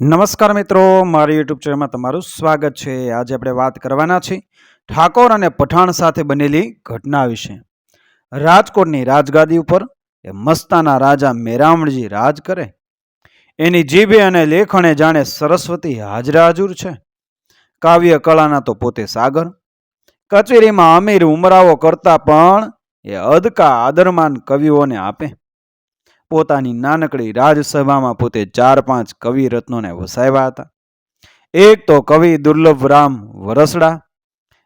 નમસ્કાર મિત્રો, મારી યુટ્યુબ ચેનલમાં તમારું સ્વાગત છે. આજે આપણે વાત કરવાના છીએ ઠાકોર અને પઠાણ સાથે બનેલી ઘટના વિશે. રાજકોટની રાજગાદી ઉપર એ મસ્તાના રાજા મેરામણજી રાજ કરે. એની જીભે અને લેખણે જાણે સરસ્વતી હાજરા હાજુર છે. કાવ્ય કળાના તો પોતે સાગર. કચેરીમાં અમીર ઉમરાવો કરતા પણ એ અદકા આદરમાન કવિઓને આપે. પોતાની નાનકડી રાજસભામાં પોતે ચાર પાંચ કવિ રત્નોને વસાવ્યા હતા. એક તો કવિ દુર્લભરામ વરસડા,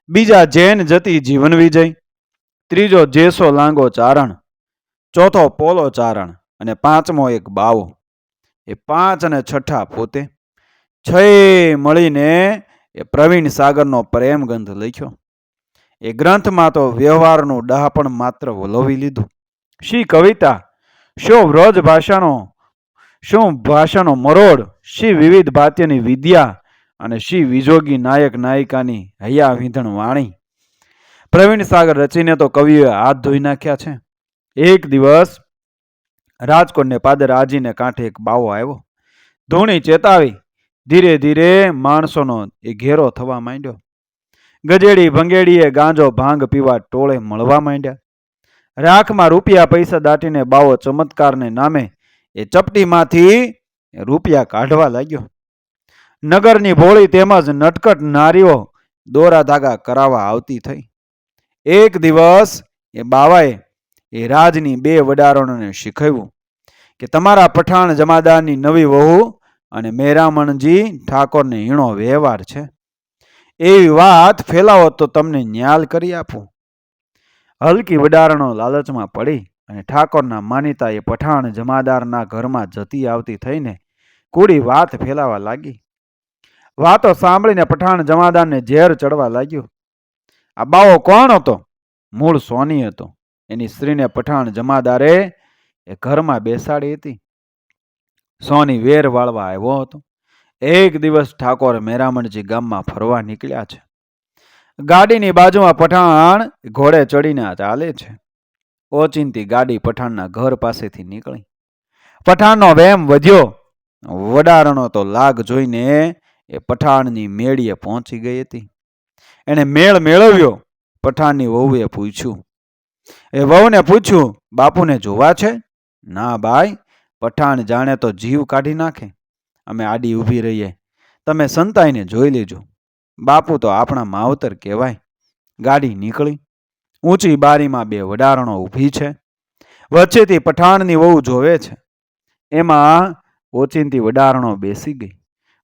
બીજા જૈન જતી જીવન વિજય, ત્રીજો જેસો લાંગો ચારણ, ચોથો પોલો ચારણ અને પાંચમો એક બાવો. એ પાંચ અને છઠ્ઠા પોતે છ મળીને એ પ્રવીણ સાગરનો પ્રેમ ગંધ લખ્યો. એ ગ્રંથમાં તો વ્યવહારનું ડહાપણ માત્ર વલોવી લીધું. શી કવિતા શું વ્રજ ભાષાનો? શું ભાષાનો મરોડ? શી વિવિધ ભાત્યની વિદ્યા અને શી વિજોગી નાયક નાયિકાની હૈયા વિંધણ વાણી? પ્રવીણ સાગર રચીને તો કવિઓએ હાથ ધોઈ નાખ્યા છે. એક દિવસ રાજકોટને પાદર આજીને કાંઠે એક બાવો આવ્યો. ધૂણી ચેતાવી ધીરે ધીરે માણસોનો એ ઘેરો થવા માંડ્યો. ગજેડી ભંગેડીએ ગાંજો ભાંગ પીવા ટોળે મળવા માંડ્યા. રાખમાં રૂપિયા પૈસા દાટીને બાવો ચમત્કારને નામે એ ચપટીમાંથી રૂપિયા કાઢવા લાગ્યો. નગરની ભોળી તેમજ નટકટ નારીઓ દોરા ધાગા કરાવવા આવતી થઈ. એક દિવસ એ બાવાએ એ રાજની બે વડારણોને શીખવ્યું કે તમારા પઠાણ જમાદારની નવી વહુ અને મેરામણજી ઠાકોરને હીણો વ્યવહાર છે. એવી વાત ફેલાવો તો તમને ન્યાલ કરી આપું. હલકી વડારણો લાલચમાં પડી અને ઠાકોરના માનીતા એ પઠાણ જમાદારના ઘરમાં જતી આવતી થઈને કુડી વાત ફેલાવા લાગી. વાતો સાંભળીને પઠાણ જમાદારને ઝેર ચડવા લાગ્યું. આ બાવો કોણ હતો? મૂળ સોની હતો. એની સ્ત્રીને પઠાણ જમાદારે એ ઘરમાં બેસાડી હતી. સોની વેર વાળવા આવ્યો હતો. એક દિવસ ઠાકોર મેરામણજી ગામમાં ફરવા નીકળ્યા છે. ગાડીની બાજુમાં પઠાણ ઘોડે ચડીને ચાલે છે. ઓચિંતી ગાડી પઠાણના ઘર પાસેથી નીકળી. પઠાણનો વેમ વધ્યો. વડારણો તો લાગ જોઈને એ પઠાણની મેળીએ પહોંચી ગઈ હતી. એણે મેળ મેળવ્યો. પઠાણની વહુએ પૂછ્યું. એ વહુને પૂછ્યું, બાપુને જોવા છે? ના ભાઈ પઠાણ જાણે તો જીવ કાઢી નાખે. અમે આડી ઊભી રહીએ. તમે સંતાઈને જોઈ લેજો. બાપુ તો આપણા માવતર કહેવાય. ગાડી નીકળી. ઊંચી બારીમાં બે વડારણો ઊભી છે. વચ્ચેથી પઠાણની વહુ જોવે છે. એમાં ઓચિંતી વડારણો બેસી ગઈ.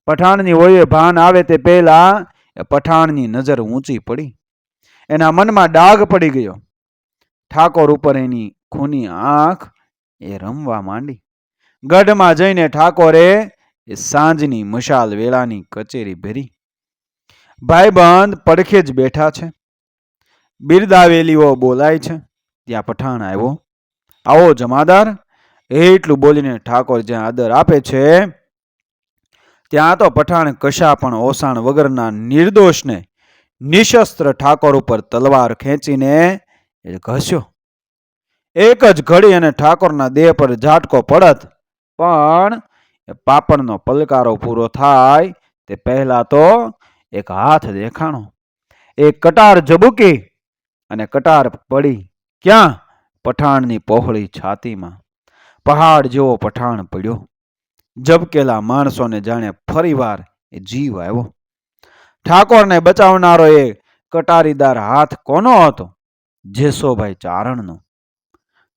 પઠાણની વહુએ ભાન આવે તે પહેલા પઠાણની નજર ઊંચી પડી. એના મનમાં ડાઘ પડી ગયો. ઠાકોર ઉપર એની ખૂની આંખ એ રમવા માંડી. ગઢમાં જઈને ઠાકોરે એ સાંજની મશાલ વેળાની કચેરી ભરી. ભાઈબંધ પડખે જ બેઠા છે. બિરદાવેલીઓ બોલાય છે. ત્યાં પઠાણ આવ્યો. આવો જમાદાર, એટલું બોલીને ઠાકોર જ્યાં આદર આપે છે, ત્યાં તો પઠાણ કશા પણ ઓસાણ વગરના નિર્દોષને નિશસ્ત્ર ઠાકોર ઉપર તલવાર ખેંચીને એ ઘસ્યો. એક જ ઘડી અને ઠાકોરના દેહ પર ઝાટકો પડત, પણ પાપણનો પલકારો પૂરો થાય તે પહેલા તો એક હાથ દેખાણો, એક કટાર ઝબૂકી અને કટાર પડી. ક્યાં? પઠાણની પહોળી છાતીમાં. પહાડ જેવો પઠાણ પડ્યો. ઝબકેલા માણસોને જાણે ફરીવાર એ જીવ આવ્યો. ઠાકોરને બચાવનારો એ કટારીદાર હાથ કોનો હતો? જેસોભાઈ ચારણનો.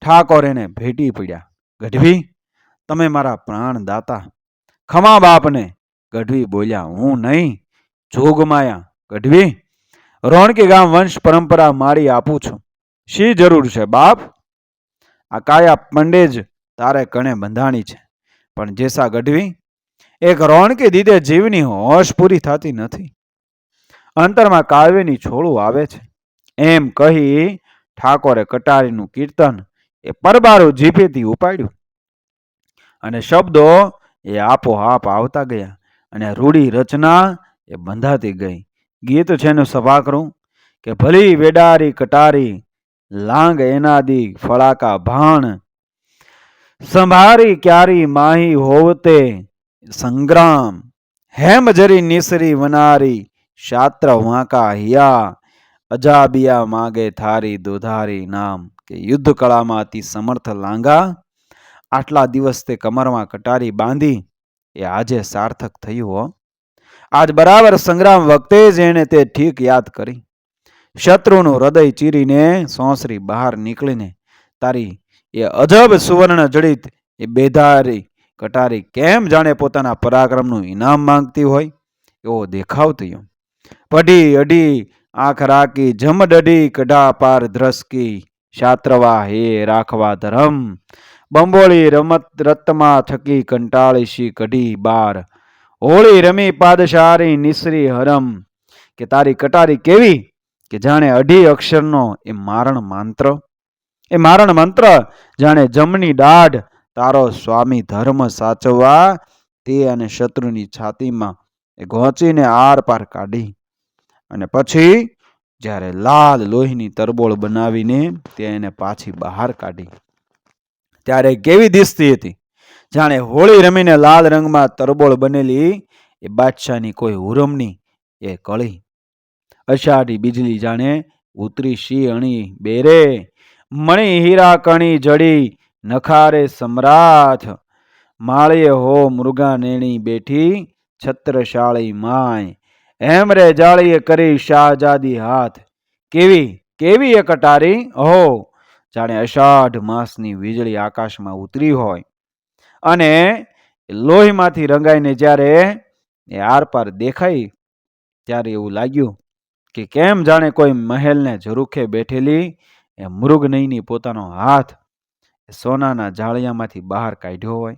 ઠાકોર એને ભેટી પડ્યા. ગઢવી, તમે મારા પ્રાણ દાતા ખમા બાપને ગઢવી બોલ્યા, હું નહીં. જોગમાયા. ગઢવી રોણકી ગામ વંશ પરંપરા મારી આપું છું. શી જરૂર છે બાપ? આ કાયા પંડેજ તારે કણે બંધાણી છે. પણ જેસા ગઢવી? એક રોણકી દીદે જીવની હોશ પૂરી થતી નથી. અંતરમાં કાવ્યની છોડું આવે છે. એમ કહી ઠાકોરે કટારીનું કીર્તન એ પરબારું જીભેથી ઉપાડ્યું. અને શબ્દો એ આપોઆપ આવતા ગયા. અને રૂઢી રચના એ બંધાતી ગઈ. ગીત છે એનું સભા કરું કે ભલી વેડારી કટારી, લાંગ એનાદી ફળાકા ભાણ. સંભારી ક્યારી માહી હોવતે સંગ્રામ. હેમ જરી નિસરી વનારી, શાત્ર વાંકા હિયા. અજાબિયા માગે થારી દોધારી નામ કે યુદ્ધ કળામાં અતિ સમર્થ લાંગા. આટલા દિવસ તે કમરમાં કટારી બાંધી. એ આજે સાર્થક થયું હો. આજ બરાબર સંગ્રામ વખતે જ એણે તે ઠીક યાદ કરી. શત્રુનું હૃદય ચીરીને સોંસરી બહાર નીકળીને તારી એ અજબ સુવર્ણ જડિત, એ બેધારી કટારી કેમ જાણે પોતાના પરાક્રમનું ઇનામ માંગતી હોય? એવો દેખાવ થયો. પઢી અઢી આંખ રાખી જમડઢી કઢા પાર ધ્રસકી, શાત્રવા હે રાખવા ધરમ. બંબોળી રમત રતમાં થકી કંટાળીશી કઢી બાર હોળી રમી પાદશારી નિસરી હરમ. કે તારી કટારી કેવી? કે જાણે અઢી અક્ષરનો એ મારણ મંત્ર? એ મારણ મંત્ર જાણે જમણી દાઢ તારો સ્વામી ધર્મ સાચવવા તે અને શત્રુની છાતીમાં એ ઘોંચીને આર પાર કાઢી. અને પછી જ્યારે લાલ લોહીની તરબોળ બનાવીને તે એને પાછી બહાર કાઢી. ત્યારે કેવી દિસતી હતી? જાણે હોળી રમીને લાલ રંગમાં તરબોળ બનેલી એ બાદશાહની કોઈ હુરમની એ કળી. અષાઢી બીજલી જાણે ઉતરી શી અણી બેરે, મણી હીરા કણી જડી, નખારે સમ્રાથ માળીએ હો મૃગા નેણી બેઠી, છત્રશાળી માય. એમ રે જાળીએ કરી શાહજાદી હાથ. કેવી કેવી એ કટારી? અહો જાણે અષાઢ માસની વીજળી આકાશમાં ઉતરી હોય. અને લોહીમાંથી રંગાઈને જ્યારે એ આરપાર દેખાઈ, ત્યારે એવું લાગ્યું કે કેમ જાણે કોઈ મહેલને ઝરૂખે બેઠેલી એ મૃગનયની પોતાનો હાથ સોનાના જાળિયામાંથી બહાર કાઢ્યો હોય.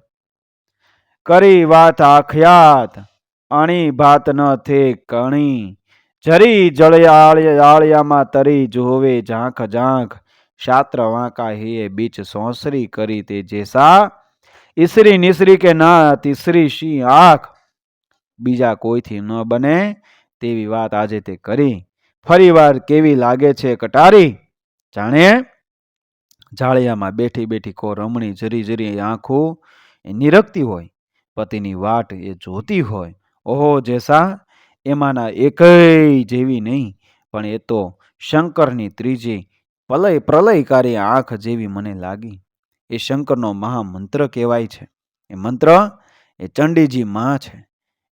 કરી વાત આખ્યાત, અણી ભાત ન થે કણી, જરી જળિયાળિયામાં તરી જોવે ઝાંખ ઝાંખ, શાત્ર વાંકા હે બીચ સોંસરી કરી તે જેસા ઈસરી નિસરી કે ના, તીસરી શી આંખ? બીજા કોઈથી ન બને તેવી વાત આજે તે કરી. ફરીવાર કેવી લાગે છે કટારી? જાણે જાળિયામાં બેઠી બેઠી કો રમણી જરી જરી આંખો એ નિરખતી હોય, પતિની વાટ એ જોતી હોય. ઓહો જેસા, એમાંના એકય જેવી નહીં, પણ એ તો શંકરની ત્રીજી પ્રલય પ્રલયકારી આંખ જેવી મને લાગી. એ શંકરનો મહામંત્ર કહેવાય છે. એ મંત્ર એ ચંડીજી માં છે.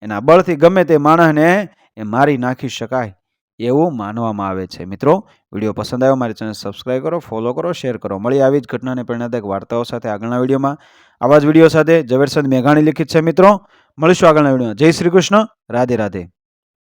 એના બળથી ગમે તે માણસને એ મારી નાખી શકાય એવું માનવામાં આવે છે. મિત્રો, વીડિયો પસંદ આવ્યો મારી ચેનલ સબસ્ક્રાઈબ કરો ફોલો કરો શેર કરો. મળી આવી જ ઘટનાને પ્રેરણાદાયક વાર્તાઓ સાથે આગળના વિડીયોમાં. આવા જ વીડિયો સાથે ઝવેરચંદ મેઘાણી લિખિત છે મિત્રો. મળીશું આગળના વિડીયોમાં. જય શ્રી કૃષ્ણ. રાધે રાધે.